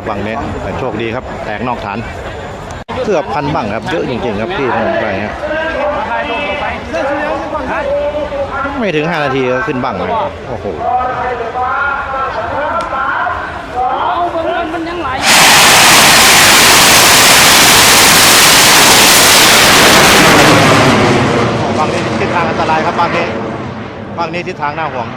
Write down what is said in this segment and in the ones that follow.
ครับบังนี้แต่โชคดีครับ แตกนอกฐานเกือบพันบังครับ เยอะจริง ๆ ครับที่ถนนไปฮะไม่ถึง 5 นาทีก็ขึ้นบังเลยโอ้โหมันยังไหลฝั่งนี้ทิศทางอันตรายครับฝั่งนี้ฝั่งนี้ทิศทางน่าห่วง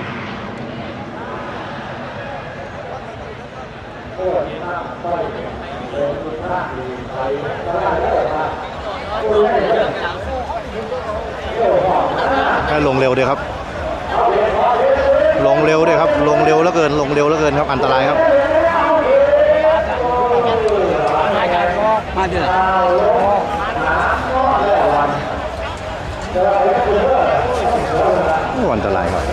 แค่ลงเร็วด้วยครับ ลงเร็วด้วยครับ ลงเร็วแล้วเกิน ลงเร็วแล้วเกินครับ อันตรายครับมาเดือดโอ้อันตรายครับ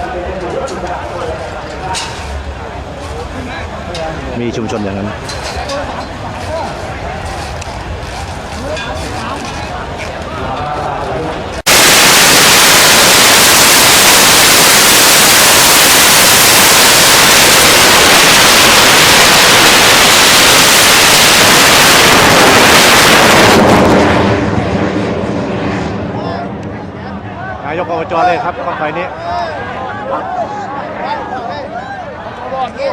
มีชุมชนอย่างนั้นนายกอบจเลยครับข้างไฟนี้ เจ๊ง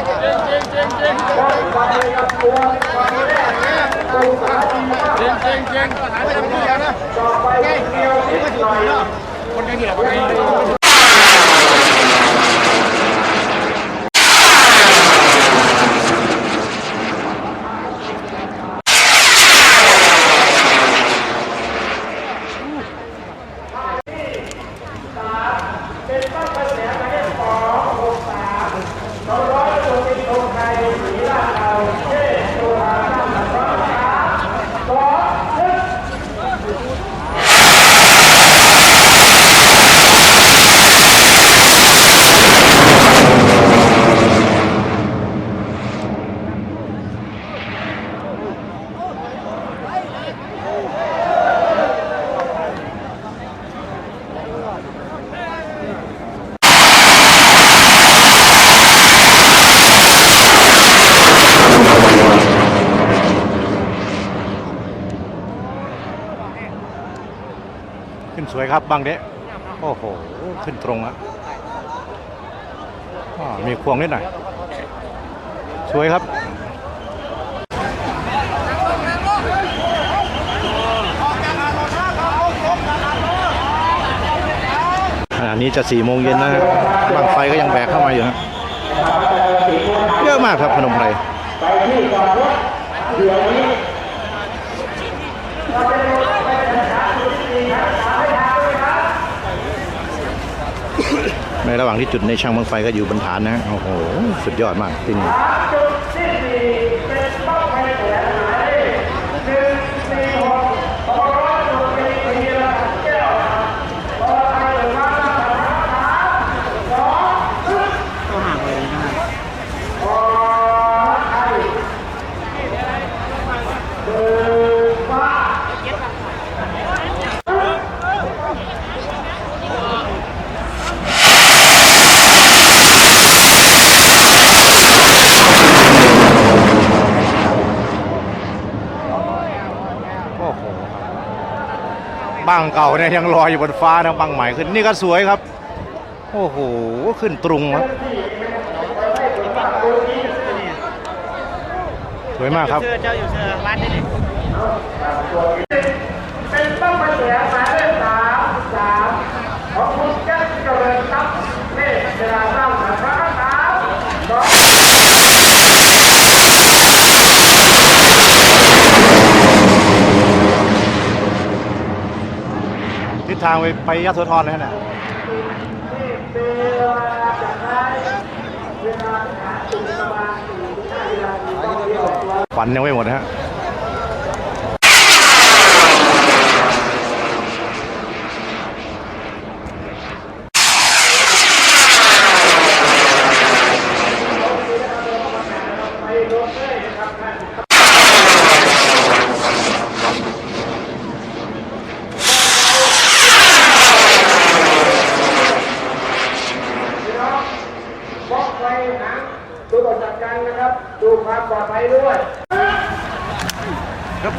เจ๊งเจ๊งหายไปทำเดียวนะใกล้เดียวนี่ก็ถึงเนะคนนี้แหละ สวยครับบางเดะโอ้โห ขึ้นตรงอะมีควงนิดหน่อย สวยครับขณะนี้จะสี่โมงเย็นนะฮะบางไฟก็ยังแบกเข้ามาอยู่ฮะเยอะมากครับพนมไพร ในระหว่างที่จุดในช่างบังไฟก็อยู่บนฐานนะฮะโอ้โห สุดยอดมากที่นี่ บังเก่าเนี่ยยังลอยอยู่บนฟ้านะบังใหม่ขึ้นนี่ก็สวยครับ โอ้โหขึ้นตรงครับสวยมากครับ เสื้อเจ้าอยู่เสื้อวัดนี่ต้องมาเสียหมายเลขสามสามของคุณแจ็คเจริญทรัพย์เลขเวลาเล่านะครับสามสอง ทิศทางไปไปยะโสธรเลยนะควันยังไม่หมดนะฮะ ไว้นะดูบทจัดการนะครับ ดูความปลอดภัยด้วยครับ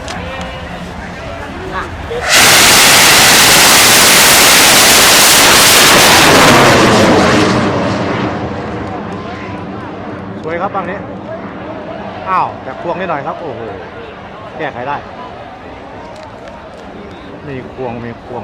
สวยครับบางนี้ อ้าวแต่ควงนิดหน่อยครับ โอ้โห แก้ไขได้ มีควง มีควง